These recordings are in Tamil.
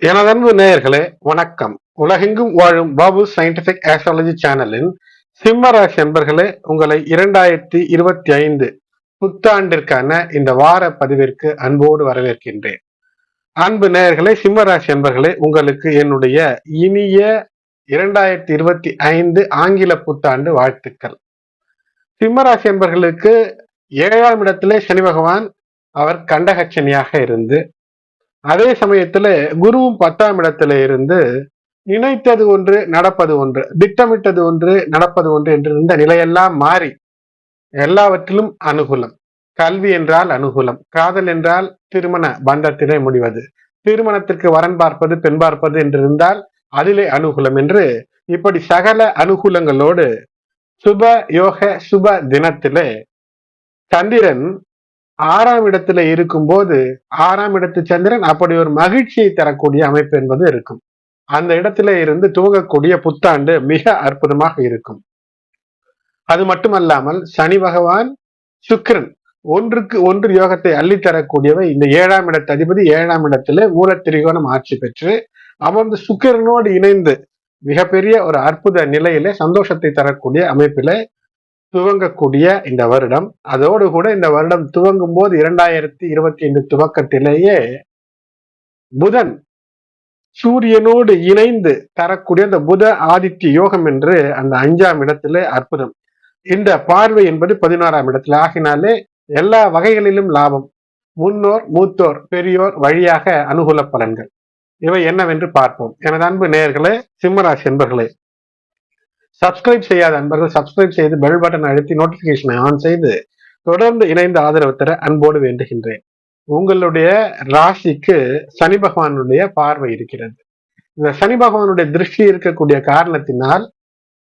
எனதன்பு நேயர்களே வணக்கம். உலகெங்கும் வாழும் பாபு சயின்டிபிக் ஆஸ்ட்ராலஜி சேனலின் சிம்மராசி என்பர்களே உங்களை இரண்டாயிரத்தி இருபத்தி ஐந்து புத்தாண்டிற்கான இந்த வார பதிவிற்கு அன்போடு வரவேற்கின்றேன். அன்பு நேயர்களே சிம்மராசி என்பர்களே உங்களுக்கு என்னுடைய இனிய இரண்டாயிரத்தி இருபத்தி ஐந்து ஆங்கில புத்தாண்டு வாழ்த்துக்கள். சிம்மராசி என்பர்களுக்கு ஏழாம் இடத்திலே சனி பகவான் அவர் கண்டகச்சனியாக இருந்து அதே சமயத்துல குருவும் பத்தாம் இடத்துல இருந்து நினைத்தது ஒன்று நடப்பது ஒன்று திட்டமிட்டது ஒன்று நடப்பது ஒன்று என்று இருந்த நிலையெல்லாம் மாறி எல்லாவற்றிலும் அனுகூலம். கல்வி என்றால் அனுகூலம் காதல் என்றால் திருமண பந்தத்திலே முடிவது. திருமணத்திற்கு வரன் பார்ப்பது பெண் பார்ப்பது என்று இருந்தால் அதிலே அனுகூலம் என்று இப்படி சகல அனுகூலங்களோடு சுப யோக சுப தினத்திலே சந்திரன் ஆறாம் இடத்துல இருக்கும்போது ஆறாம் இடத்து சந்திரன் அப்படி ஒரு மகிழ்ச்சியை தரக்கூடிய அமைப்பு என்பது இருக்கும். அந்த இடத்துல இருந்து துவங்கக்கூடிய புத்தாண்டு மிக அற்புதமாக இருக்கும். அது மட்டுமல்லாமல் சனி பகவான் சுக்கிரன் ஒன்றுக்கு ஒன்று யோகத்தை அள்ளித்தரக்கூடியவை. இந்த ஏழாம் இடத்து அதிபதி ஏழாம் இடத்துல மூலத்திரிகோணம் ஆட்சி பெற்று அமர்ந்து சுக்கிரனோடு இணைந்து மிகப்பெரிய ஒரு அற்புத நிலையில சந்தோஷத்தை தரக்கூடிய அமைப்பில துவங்கக்கூடிய இந்த வருடம். அதோடு கூட இந்த வருடம் துவங்கும் போது இரண்டாயிரத்தி இருபத்தி ஐந்து துவக்கத்திலேயே புதன் சூரியனோடு இணைந்து தரக்கூடிய அந்த புத ஆதித்ய யோகம் என்று அந்த அஞ்சாம் இடத்துல அற்புதம். இந்த பார்வை என்பது பதினோராம் இடத்துல. ஆகினாலே எல்லா வகைகளிலும் லாபம். முன்னோர் மூத்தோர் பெரியோர் வழியாக அனுகூல பலன்கள். இவை என்னவென்று பார்ப்போம். எனது அன்பு நேயர்களே சிம்மராசி என்பர்களே சப்ஸ்கிரைப் செய்யாத அன்பர்கள் சப்ஸ்கிரைப் செய்து பெல் பட்டன் அழுத்தி நோட்டிபிகேஷனை ஆன் செய்து தொடர்ந்து இணைந்து ஆதரவு தர அன்போடு வேண்டுகின்றேன். உங்களுடைய ராசிக்கு சனி பகவானுடைய பார்வை இருக்கிறது. இந்த சனி பகவானுடைய திருஷ்டி இருக்கக்கூடிய காரணத்தினால்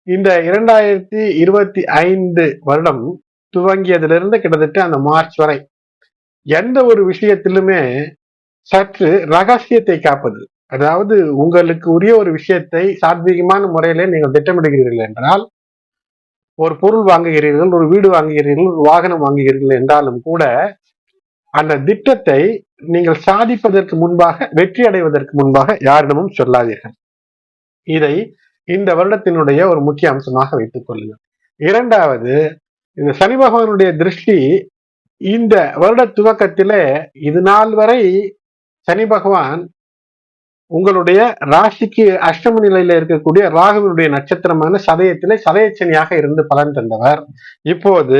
இந்த இரண்டாயிரத்தி இருபத்தி ஐந்து வருடம் துவங்கியதிலிருந்து கிட்டத்தட்ட அந்த மார்ச் வரை எந்த ஒரு விஷயத்திலுமே சற்று ரகசியத்தை காப்பது அதாவது உங்களுக்கு உரிய ஒரு விஷயத்தை சாத்வீகமான முறையிலே நீங்கள் திட்டமிடுகிறீர்கள் என்றால் ஒரு பொருள் வாங்குகிறீர்கள் ஒரு வீடு வாங்குகிறீர்கள் ஒரு வாகனம் வாங்குகிறீர்கள் என்றாலும் கூட அந்த திட்டத்தை நீங்கள் சாதிப்பதற்கு முன்பாக வெற்றி அடைவதற்கு முன்பாக யாரிடமும் சொல்லாதீர்கள். இதை இந்த வருடத்தினுடைய ஒரு முக்கிய அம்சமாக வைத்துக் கொள்ளுங்கள். இரண்டாவது இந்த சனி பகவானுடைய திருஷ்டி இந்த வருட துவக்கத்திலே இது நாள் வரை சனி பகவான் உங்களுடைய ராசிக்கு அஷ்டம நிலையில இருக்கக்கூடிய ராகுவினுடைய நட்சத்திரமான சதயத்திலே சதயச்சனியாக இருந்து பலன் தந்தவர். இப்போது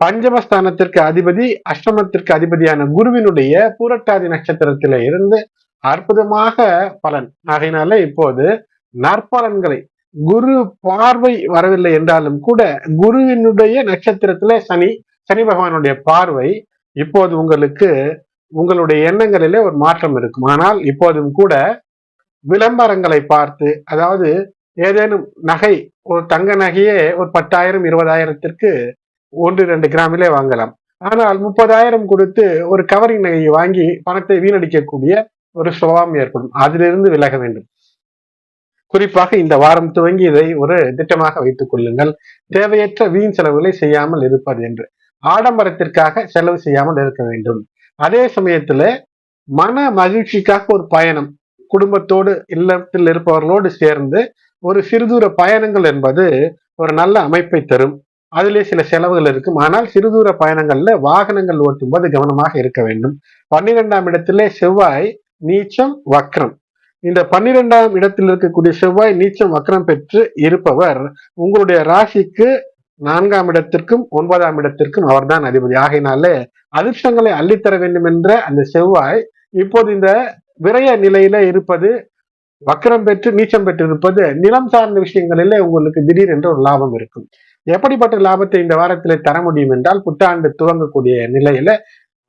பஞ்சமஸ்தானத்திற்கு அதிபதி அஷ்டமத்திற்கு அதிபதியான குருவினுடைய பூரட்டாதி நட்சத்திரத்தில இருந்து அற்புதமாக பலன். ஆகையினால இப்போது நற்பலன்களை குரு பார்வை வரவில்லை என்றாலும் கூட குருவினுடைய நட்சத்திரத்திலே சனி சனி பகவானுடைய பார்வை இப்போது உங்களுக்கு உங்களுடைய எண்ணங்களிலே ஒரு மாற்றம் இருக்கும். ஆனால் இப்போதும் கூட விளம்பரங்களை பார்த்து அதாவது ஏதேனும் நகை ஒரு தங்க நகையே ஒரு பத்தாயிரம் இருபதாயிரத்திற்கு ஒன்று ரெண்டு கிராமிலே வாங்கலாம். ஆனால் முப்பதாயிரம் கொடுத்து ஒரு கவரிங் நகையை வாங்கி பணத்தை வீணடிக்கக்கூடிய ஒரு சுபாவம் ஏற்படும். அதிலிருந்து விலக வேண்டும். குறிப்பாக இந்த வாரம் துவங்கி இதை ஒரு திட்டமாக வைத்துக் கொள்ளுங்கள். தேவையற்ற வீண் செலவுகளை செய்யாமல் இருப்பது என்று. ஆடம்பரத்திற்காக செலவு செய்யாமல் இருக்க வேண்டும். அதே சமயத்துல மன மகிழ்ச்சிக்காக ஒரு பயணம் குடும்பத்தோடு இல்லத்தில் இருப்பவர்களோடு சேர்ந்து ஒரு சிறுதூர பயணங்கள் என்பது ஒரு நல்ல அமைப்பை தரும். அதிலே சில செலவுகள் இருக்கும். ஆனால் சிறுதூர பயணங்கள்ல வாகனங்கள் ஓட்டும் போது கவனமாக இருக்க வேண்டும். பன்னிரெண்டாம் இடத்திலே செவ்வாய் நீச்சம் வக்ரம். இந்த பன்னிரெண்டாம் இடத்தில் இருக்கக்கூடிய செவ்வாய் நீச்சம் வக்ரம் பெற்று இருப்பவர் உங்களுடைய ராசிக்கு நான்காம் இடத்திற்கும் ஒன்பதாம் இடத்திற்கும் அவர்தான் அதிபதி. ஆகையினாலே அதிர்ஷ்டங்களை அள்ளித்தர வேண்டும் என்ற அந்த செவ்வாய் இப்போது இந்த விரய நிலையில இருப்பது வக்கரம் பெற்று நீச்சம் பெற்று இருப்பது நிலம் சார்ந்த விஷயங்களிலே உங்களுக்கு திடீர் என்று ஒரு லாபம் இருக்கும். எப்படிப்பட்ட லாபத்தை இந்த வாரத்தில் தர முடியும் என்றால் புத்தாண்டு துவங்கக்கூடிய நிலையில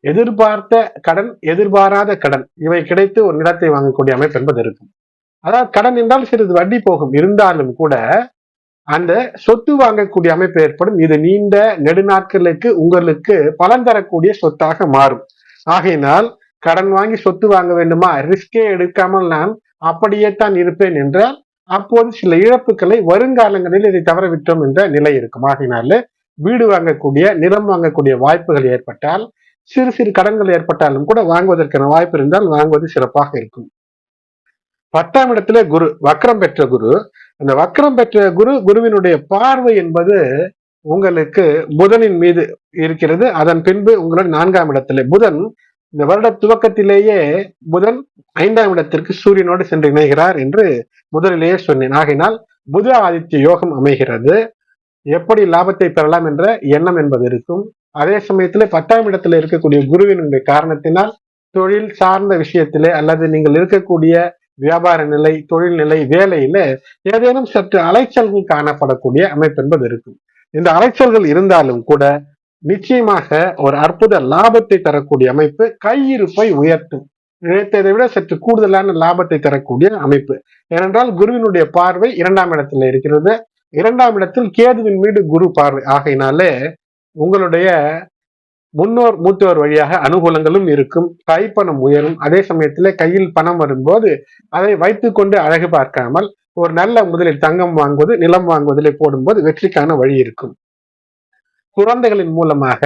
எதிர்பார்த்த கடன் எதிர்பாராத கடன் இவை கிடைத்து ஒரு நிலத்தை வாங்கக்கூடிய அமைப்பு என்பது இருக்கும். அதாவது கடன் என்றால் சிறிது வட்டி போகும். இருந்தாலும் கூட அந்த சொத்து வாங்கக்கூடிய அமைப்பு ஏற்படும். இது நீண்ட நெடுநாட்களுக்கு உங்களுக்கு பலன் தரக்கூடிய சொத்தாக மாறும். ஆகையினால் கடன் வாங்கி சொத்து வாங்க வேண்டுமா? ரிஸ்கே எடுக்காமல் நான் அப்படியே தான் இருப்பேன் என்றால் அப்போது சில இழப்புகளை வருங்காலங்களில் இதை தவறவிட்டோம் என்ற நிலை இருக்கும். ஆகையினால வீடு வாங்கக்கூடிய நிலம் வாங்கக்கூடிய வாய்ப்புகள் ஏற்பட்டால் சிறு சிறு கடன்கள் ஏற்பட்டாலும் கூட வாங்குவதற்கான வாய்ப்பு இருந்தால் வாங்குவது சிறப்பாக இருக்கும். பத்தாம் இடத்துல குரு வக்ரம் பெற்ற குரு அந்த வக்கரம் பெற்ற குரு குருவினுடைய பார்வை என்பது உங்களுக்கு புதனின் மீது இருக்கிறது. அதன் பின்பு உங்களுடைய நான்காம் இடத்திலே புதன் இந்த வருட துவக்கத்திலேயே புதன் ஐந்தாம் இடத்திற்கு சூரியனோடு சென்று இணைகிறார் என்று முதலிலேயே சொன்னேன். ஆகையினால் புத ஆதித்ய யோகம் அமைகிறது. எப்படி லாபத்தை பெறலாம் என்ற எண்ணம் என்பது இருக்கும். அதே சமயத்துல பத்தாம் இடத்துல இருக்கக்கூடிய குருவினுடைய காரணத்தினால் தொழில் சார்ந்த விஷயத்திலே அல்லது நீங்கள் இருக்கக்கூடிய வியாபார நிலை தொழில்நிலை வேலையில ஏதேனும் சற்று அலைச்சல்கள் காணப்படக்கூடிய அமைப்பு என்பது இருக்கும். இந்த அலைச்சல்கள் இருந்தாலும் கூட நிச்சயமாக ஒரு அற்புத லாபத்தை தரக்கூடிய அமைப்பு கையிருப்பை உயர்த்தும். நினைத்ததை விட சற்று கூடுதலான லாபத்தை தரக்கூடிய அமைப்பு. ஏனென்றால் குருவினுடைய பார்வை இரண்டாம் இடத்துல இருக்கிறது. இரண்டாம் இடத்தில் கேதுவின் மீது குரு பார்வை. ஆகையினாலே உங்களுடைய முன்னோர் மூத்தோர் வழியாக அனுகூலங்களும் இருக்கும். கைப்பணம் உயரும். அதே சமயத்துல கையில் பணம் வரும்போது அதை வைத்துக்கொண்டு அழகு பார்க்காமல் ஒரு நல்ல முதலில் தங்கம் வாங்குவது நிலம் வாங்குவதிலே போடும்போது வெற்றிக்கான வழி இருக்கும். குழந்தைகளின் மூலமாக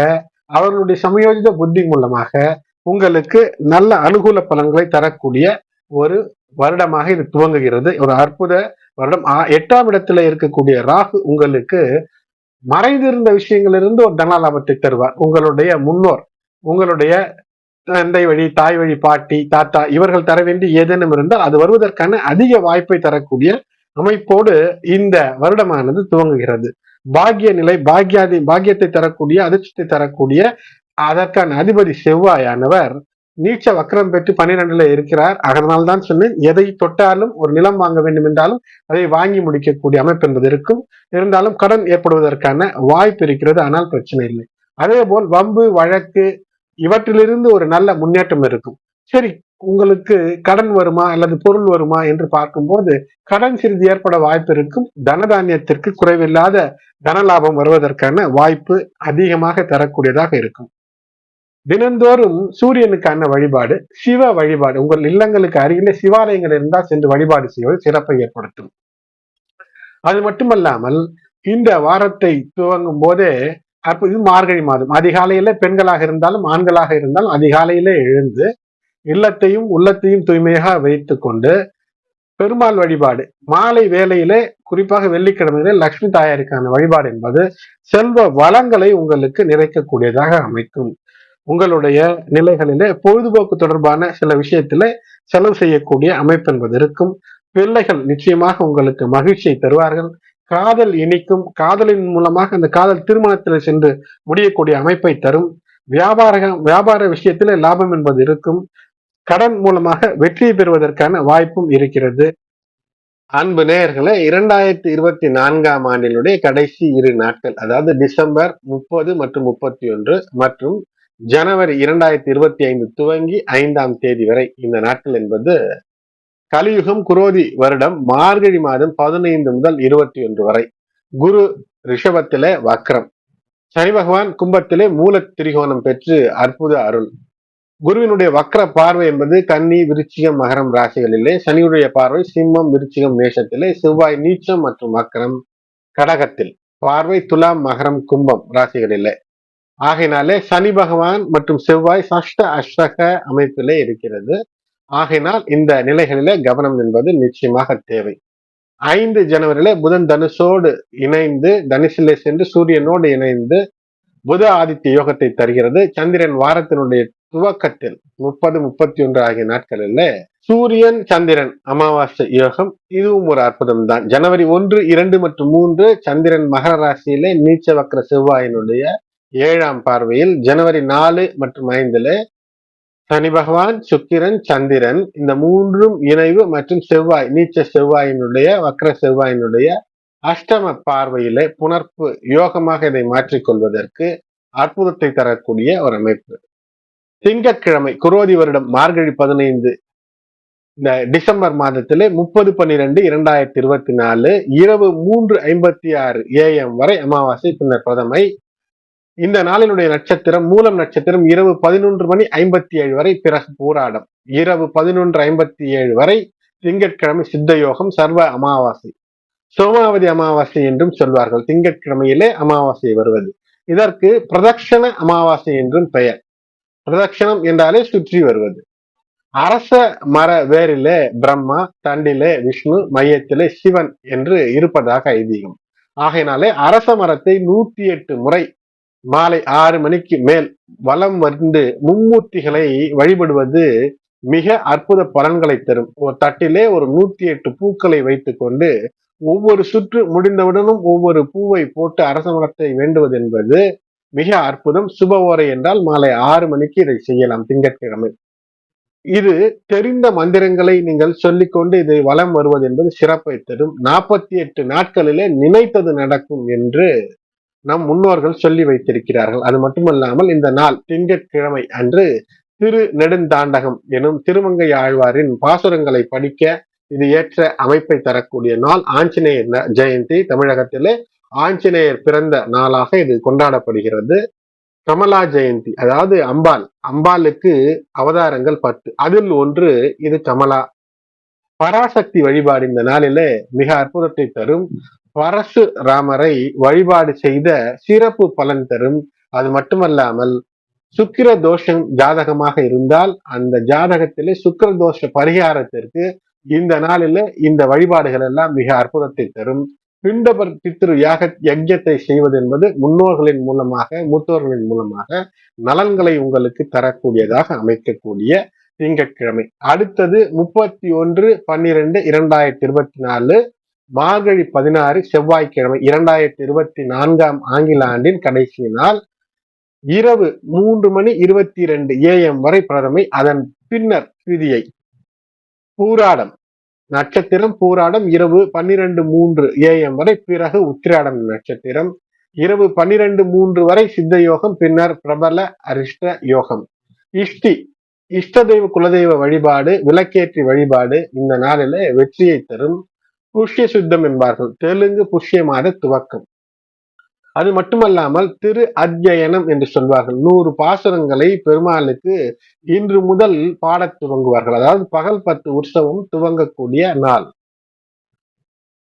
அவர்களுடைய சமயோஜித புத்தி மூலமாக உங்களுக்கு நல்ல அனுகூல பலன்களை தரக்கூடிய ஒரு வருடமாக இது துவங்குகிறது. ஒரு அற்புத வருடம். எட்டாம் இடத்துல இருக்கக்கூடிய ராகு உங்களுக்கு மறைந்திருந்த விஷயங்களிலிருந்து ஒரு தனலாபத்தை தருவார். உங்களுடைய முன்னோர் உங்களுடைய தந்தை வழி தாய் வழி பாட்டி தாத்தா இவர்கள் தர வேண்டி ஏதேனும் இருந்தால் அது வருவதற்கான அதிக வாய்ப்பை தரக்கூடிய அமைப்போடு இந்த வருடமானது துவங்குகிறது. பாக்கிய நிலை பாக்கியாதி பாக்கியத்தை தரக்கூடிய அதிர்ஷ்டத்தை தரக்கூடிய அதற்கான அதிபதி செவ்வாயானவர் நீச்ச வக்கரம் பெற்று பன்னிரெண்டுல இருக்கிறார். அதனால் தான் சொன்னேன் எதை தொட்டாலும் ஒரு நிலம் வாங்க வேண்டும் என்றாலும் அதை வாங்கி முடிக்கக்கூடிய அமைப்பு என்பது இருக்கும். இருந்தாலும் கடன் ஏற்படுவதற்கான வாய்ப்பு இருக்கிறது ஆனால் பிரச்சனை இல்லை. அதே போல் வம்பு வழக்கு இவற்றிலிருந்து ஒரு நல்ல முன்னேற்றம் இருக்கும். சரி உங்களுக்கு கடன் வருமா அல்லது பொருள் வருமா என்று பார்க்கும்போது கடன் சிறிது ஏற்பட வாய்ப்பு இருக்கும். தனதானியத்திற்கு குறைவில்லாத தன லாபம் வருவதற்கான வாய்ப்பு அதிகமாக தரக்கூடியதாக இருக்கும். தினந்தோறும் சூரியனுக்கான வழிபாடு சிவ வழிபாடு. உங்கள் இல்லங்களுக்கு அருகிலே சிவாலயங்கள் இருந்தால் சென்று வழிபாடு செய்வது சிறப்பை ஏற்படுத்தும். அது மட்டுமல்லாமல் இந்த வாரத்தை துவங்கும் போதே அப்போ இது மார்கழி மாதம். அதிகாலையில பெண்களாக இருந்தாலும் ஆண்களாக இருந்தாலும் அதிகாலையிலே எழுந்து இல்லத்தையும் உள்ளத்தையும் தூய்மையாக வைத்து கொண்டு பெருமாள் வழிபாடு. மாலை வேலையிலே குறிப்பாக வெள்ளிக்கிழமையிலே லக்ஷ்மி தாயாருக்கான வழிபாடு என்பது செல்வ வளங்களை உங்களுக்கு நிறைக்கக்கூடியதாக அமைக்கும். உங்களுடைய நிலைகளிலே பொழுதுபோக்கு தொடர்பான சில விஷயத்திலே செலவு செய்யக்கூடிய அமைப்பு என்பது இருக்கும். பிள்ளைகள் நிச்சயமாக உங்களுக்கு மகிழ்ச்சியை தருவார்கள். காதல் இனிக்கும். காதலின் மூலமாக அந்த காதல் திருமணத்தில் சென்று முடியக்கூடிய அமைப்பை தரும். வியாபார வியாபார விஷயத்திலே லாபம் என்பது இருக்கும். கடன் மூலமாக வெற்றியை பெறுவதற்கான வாய்ப்பும் இருக்கிறது. அன்பு நேயர்களே இரண்டாயிரத்தி இருபத்தி நான்காம் ஆண்டினுடைய கடைசி இரு நாட்கள் அதாவது டிசம்பர் முப்பது மற்றும் முப்பத்தி ஒன்று மற்றும் ஜனவரி இரண்டாயிரத்தி இருபத்தி ஐந்து துவங்கி ஐந்தாம் தேதி வரை இந்த நாட்கள் என்பது கலியுகம் குரோதி வருடம் மார்கழி மாதம் பதினைந்து முதல் இருபத்தி ஒன்று வரை. குரு ரிஷபத்திலே வக்ரம். சனி பகவான் கும்பத்திலே மூல திரிகோணம் பெற்று அற்புத அருள். குருவினுடைய வக்ர பார்வை என்பது கன்னி விருச்சிகம் மகரம் ராசிகளிலே சனியுடைய பார்வை சிம்மம் விருச்சிகம் மேஷத்திலே செவ்வாய் நீச்சம் மற்றும் வக்ரம் கடகத்தில். பார்வை துலாம் மகரம் கும்பம் ராசிகளிலே. ஆகையினாலே சனி பகவான் மற்றும் செவ்வாய் சஷ்ட அஷ்டக அமைப்பிலே இருக்கிறது. ஆகையினால் இந்த நிலைகளிலே கவனம் என்பது நிச்சயமாக தேவை. ஐந்து ஜனவரியில புதன் தனுஷோடு இணைந்து தனுசிலே சென்று சூரியனோடு இணைந்து புத ஆதித்ய யோகத்தை தருகிறது. சந்திரன் வாரத்தினுடைய துவக்கத்தில் முப்பது முப்பத்தி ஒன்று ஆகிய நாட்களில் சூரியன் சந்திரன் அமாவாசை யோகம் இதுவும் ஒரு அற்புதம் தான் ஜனவரி ஒன்று இரண்டு மற்றும் மூன்று சந்திரன் மகர ராசியிலே நீச்ச வக்கர செவ்வாயினுடைய ஏழாம் பார்வையில் ஜனவரி நாலு மற்றும் ஐந்துல சனி பகவான் சுக்கிரன் சந்திரன் இந்த மூன்றும் இணைவு மற்றும் செவ்வாய் நீச்ச செவ்வாயினுடைய வக்ர செவ்வாயினுடைய அஷ்டம பார்வையிலே புணர்ப்பு யோகமாக இதை மாற்றிக்கொள்வதற்கு அற்புதத்தை தரக்கூடிய ஒரு அமைப்பு. திங்கட்கிழமை குரோதி வருடம் மார்கழி பதினைந்து இந்த டிசம்பர் மாதத்திலே முப்பது பன்னிரெண்டு இரண்டாயிரத்தி இருபத்தி நாலு இரவு மூன்று ஐம்பத்தி ஆறு ஏஎம் வரை அமாவாசை பின்னர் பிரதமை இந்த நாளினுடைய நட்சத்திரம் மூலம் நட்சத்திரம் இரவு பதினொன்று மணி ஐம்பத்தி ஏழு வரை பிறகு போராடம். இரவு பதினொன்று ஐம்பத்தி ஏழு வரை திங்கட்கிழமை சித்த யோகம் சர்வ அமாவாசை. சோமாவதி அமாவாசை என்றும் சொல்வார்கள். திங்கட்கிழமையிலே அமாவாசை வருவது. இதற்கு பிரதட்சண அமாவாசை என்றும் பெயர். பிரதட்சணம் என்றாலே சுற்றி வருவது. அரச மர வேரிலே பிரம்மா தண்டிலே விஷ்ணு மையத்திலே சிவன் என்று இருப்பதாக ஐதீகம். ஆகையினாலே அரச மரத்தை நூத்தி எட்டு முறை மாலை ஆறு மணிக்கு மேல் வலம் வந்து மும்மூர்த்திகளை வழிபடுவது மிக அற்புத பலன்களை தரும். ஒரு தட்டிலே ஒரு நூத்தி எட்டு பூக்களை வைத்துக்கொண்டு ஒவ்வொரு சுற்று முடிந்தவுடனும் ஒவ்வொரு பூவை போட்டு அரச மரத்தை வேண்டுவது என்பது மிக அற்புதம். சுப ஓரை என்றால் மாலை ஆறு மணிக்கு இதை செய்யலாம் திங்கட்கிழமை. இது தெரிந்த மந்திரங்களை நீங்கள் சொல்லிக்கொண்டு இதை வலம் வருவது என்பது சிறப்பை தரும். நாற்பத்தி எட்டு நாட்களிலே நினைத்தது நடக்கும் என்று நம் முன்னோர்கள் சொல்லி வைத்திருக்கிறார்கள். அது மட்டுமல்லாமல் இந்த நாள் திங்கட்கிழமை அன்று திரு நெடுந்தாண்டகம் எனும் திருமங்கை ஆழ்வாரின் பாசுரங்களை படிக்க இது ஏற்ற அமைப்பை தரக்கூடிய நாள் ஆஞ்சநேயர் ஜெயந்தி. தமிழகத்திலே ஆஞ்சநேயர் பிறந்த நாளாக இது கொண்டாடப்படுகிறது. கமலா ஜெயந்தி அதாவது அம்பாள். அம்பாளுக்கு அவதாரங்கள் பத்து. அதில் ஒன்று இது கமலா. பராசக்தி வழிபாடு இந்த நாளிலே மிக அற்புதத்தை தரும். பரசு ராமரை வழிபாடு செய்த சிறப்பு பலன் தரும். அது மட்டுமல்லாமல் சுக்கிர தோஷம் ஜாதகமாக இருந்தால் அந்த ஜாதகத்திலே சுக்கிர தோஷ பரிகாரத்திற்கு இந்த நாளில இந்த வழிபாடுகள் எல்லாம் மிக அற்புதத்தை தரும். பிண்டபர் பித்ரு யாக யஜ்யத்தை செய்வது என்பது முன்னோர்களின் மூலமாக மூத்தோர்களின் மூலமாக நலன்களை உங்களுக்கு தரக்கூடியதாக அமைக்கக்கூடிய திங்கட்கிழமை. அடுத்தது முப்பத்தி ஒன்று பன்னிரெண்டு இரண்டாயிரத்தி இருபத்தி நாலு மார்கழி பதினாறு செவ்வாய்க்கிழமை இரண்டாயிரத்தி இருபத்தி நான்காம் ஆங்கில ஆண்டின் கடைசி நாள். இரவு மூன்று மணி இருபத்தி இரண்டு ஏஎம் வரை பிரதமை அதன் பின்னர் விதியை பூராடம். நட்சத்திரம் பூராடம். இரவு பன்னிரண்டு மூன்று ஏஎம் வரை பிறகு உத்திராடம் நட்சத்திரம். இரவு பன்னிரண்டு மூன்று வரை சித்த யோகம் பின்னர் பிரபல அரிஷ்ட யோகம். இஷ்டி. இஷ்ட தெய்வ குலதெய்வ வழிபாடு விளக்கேற்றி வழிபாடு இந்த நாளில வெற்றியை தரும். புஷ்ய சுத்தம் என்பார்கள். தெலுங்கு புஷ்ய மாத துவக்கம். அது மட்டுமல்லாமல் திரு அத்தியனம் என்று சொல்வார்கள். நூறு பாசுரங்களை பெருமாளுக்கு இன்று முதல் பாடத் துவங்குவார்கள். அதாவது பகல் பத்து உற்சவம் துவங்கக்கூடிய நாள்.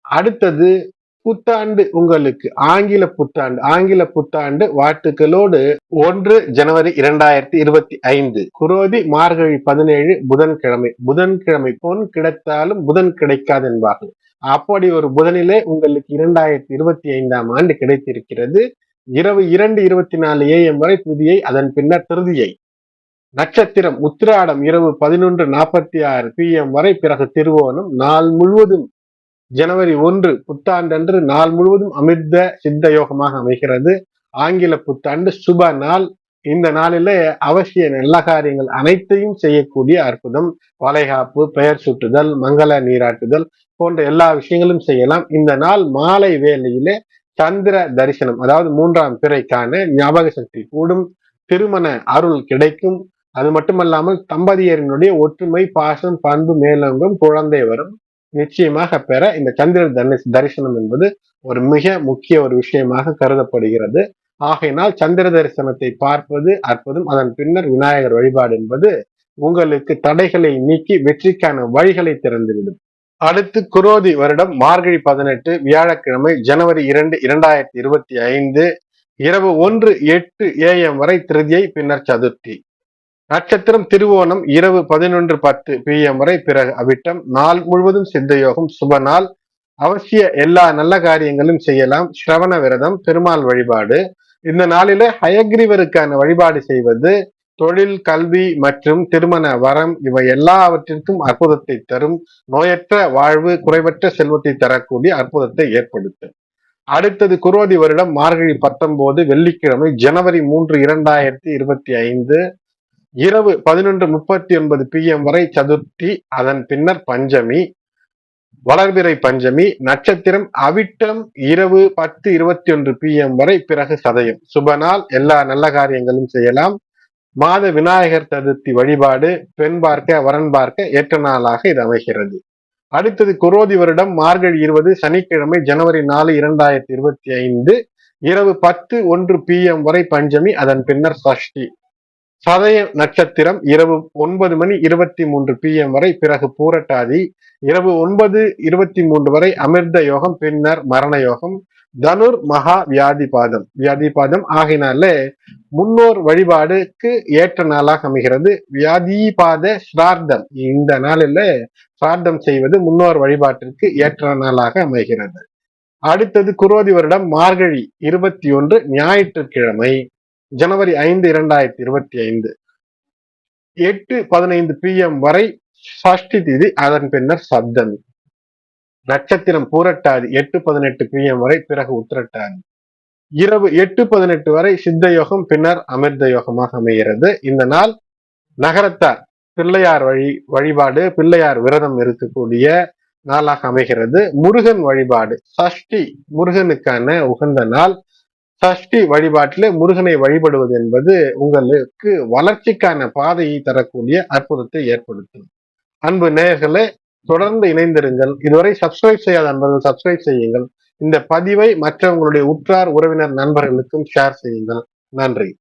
அடுத்தது புத்தாண்டு உங்களுக்கு. ஆங்கில புத்தாண்டு. ஆங்கில புத்தாண்டு வாழ்த்துக்களோடு ஒன்று ஜனவரி இரண்டாயிரத்தி இருபத்தி ஐந்து. குரோதி மார்கழி பதினேழு புதன்கிழமை. புதன்கிழமை பொன் கிடைத்தாலும் புதன் கிடைக்காது என்பார்கள். அப்படி ஒரு புதனிலே உங்களுக்கு இரண்டாயிரத்தி இருபத்தி ஐந்தாம் ஆண்டு கிடைத்திருக்கிறது. இரவு இரண்டு இருபத்தி நாலு ஏஎம் வரை புதியை அதன் பின்னர் திருதியை. நட்சத்திரம் உத்திராடம் இரவு பதினொன்று நாற்பத்தி ஆறு பி எம் வரை பிறகு திருவோணம் நாள் முழுவதும் ஜனவரி ஒன்று புத்தாண்டன்று நாள் முழுவதும் அமிர்த சித்த யோகமாக அமைகிறது. ஆங்கில புத்தாண்டு சுப நாள் இந்த நாளில அவசிய நல்ல காரியங்கள் அனைத்தையும் செய்யக்கூடிய அற்புதம். வளைகாப்பு பெயர் சுட்டுதல் மங்கள நீராட்டுதல் போன்ற எல்லா விஷயங்களும் செய்யலாம். இந்த நாள் மாலை வேலையிலே சந்திர தரிசனம் அதாவது மூன்றாம் பிறைக்கான ஞாபக சக்தி கூடும். திருமண அருள் கிடைக்கும். அது மட்டுமல்லாமல் தம்பதியரினுடைய ஒற்றுமை பாசம் பண்பு மேலோங்கும் குழந்தை வரும் நிச்சயமாக பெற இந்த சந்திர தரிசனம் என்பது ஒரு மிக முக்கிய ஒரு விஷயமாக கருதப்படுகிறது. ஆகையினால் சந்திர தரிசனத்தை பார்ப்பது அற்புதம். அதன் பின்னர் விநாயகர் வழிபாடு என்பது உங்களுக்கு தடைகளை நீக்கி வெற்றிக்கான வழிகளை திறந்துவிடும். அடுத்து குரோதி வருடம் மார்கழி பதினெட்டு வியாழக்கிழமை ஜனவரி இரண்டு இரண்டாயிரத்தி இருபத்தி ஐந்து இரவு ஒன்று எட்டு ஏஎம் வரை திருதியை பின்னர் சதுர்த்தி. நட்சத்திரம் திருவோணம் இரவு பதினொன்று பத்து பிஎம் வரை பிறகு அவிட்டம். நாள் முழுவதும் சித்தயோகம் சுப நாள். அவசிய எல்லா நல்ல காரியங்களும் செய்யலாம். ஸ்ரவண விரதம் பெருமாள் வழிபாடு. இந்த நாளில ஹயக்ரீவருக்கான வழிபாடு செய்வது தொழில் கல்வி மற்றும் திருமண வரம் இவை எல்லாவற்றிற்கும் அற்புதத்தை தரும் நோயற்ற வாழ்வு குறைவற்ற செல்வத்தை தரக்கூடிய அற்புதத்தை ஏற்படுத்தும். அடுத்தது குரோதி வருடம் மார்கழி பத்தொன்பது வெள்ளிக்கிழமை ஜனவரி மூன்று இரண்டாயிரத்தி இருபத்தி ஐந்து இரவு பதினொன்று முப்பத்தி ஒன்பது பி எம் வரை சதுர்த்தி அதன் பின்னர் பஞ்சமி வளர்பிறை பஞ்சமி நட்சத்திரம் அவிட்டம் இரவு பத்து இருபத்தி ஒன்று பி எம் வரை பிறகு சதயம். சுபநாள் எல்லா நல்ல காரியங்களும் செய்யலாம். மாத விநாயகர் சதுர்த்தி வழிபாடு பெண் பார்க்க வரன் பார்க்க ஏற்ற நாளாக இது அமைகிறது. அடுத்தது குரோதி வருடம் மார்கழி இருபது சனிக்கிழமை ஜனவரி நாலு இரண்டாயிரத்தி இருபத்தி ஐந்து இரவு பத்து ஒன்று பி எம் வரை பஞ்சமி அதன் பின்னர் சஷ்டி. சதய நட்சத்திரம் இரவு ஒன்பது மணி இருபத்தி மூன்று பி எம் வரை பிறகு பூரட்டாதி. இரவு ஒன்பது இருபத்தி மூன்று வரை அமிர்த யோகம் பின்னர் மரண யோகம். தனுர் மகா வியாதிபாதம். வியாதிபாதம் ஆகினால முன்னோர் வழிபாடுக்கு ஏற்ற நாளாக அமைகிறது. வியாதிபாத ஸ்ரார்த்தம். இந்த நாளில் சிரார்த்தம் செய்வது முன்னோர் வழிபாட்டிற்கு ஏற்ற நாளாக அமைகிறது. அடுத்தது குரோதி வருடம் மார்கழி இருபத்தி ஒன்று ஞாயிற்றுக்கிழமை. ஜனவரி ஐந்து இரண்டாயிரத்தி இருபத்தி ஐந்து. எட்டு பதினைந்து பிஎம் வரை சஷ்டி திதி அதன் பின்னர் சப்தமி. நட்சத்திரம் பூரட்டாதி எட்டு பதினெட்டு பிஎம் வரை பிறகு உத்திரட்டாதி. இரவு எட்டு பதினெட்டு வரை சித்த யோகம் பின்னர் அமிர்த யோகமாக அமைகிறது. இந்த நாள் நகரத்தார் பிள்ளையார் வழி வழிபாடு பிள்ளையார் விரதம் இருக்கக்கூடிய நாளாக அமைகிறது. முருகன் வழிபாடு. சஷ்டி முருகனுக்கான உகந்த நாள். சஷ்டி வழிபாட்டில் முருகனை வழிபடுவது என்பது உங்களுக்கு வளர்ச்சிக்கான பாதையை தரக்கூடிய அற்புதத்தை ஏற்படுத்தும். அன்பு நேயர்களே தொடர்ந்து இணைந்திருங்கள். இதுவரை சப்ஸ்கிரைப் செய்யாத நண்பர்கள் சப்ஸ்கிரைப் செய்யுங்கள். இந்த பதிவை மற்றவங்களுடைய உற்றார் உறவினர் நண்பர்களுக்கும் ஷேர் செய்யுங்கள். நன்றி.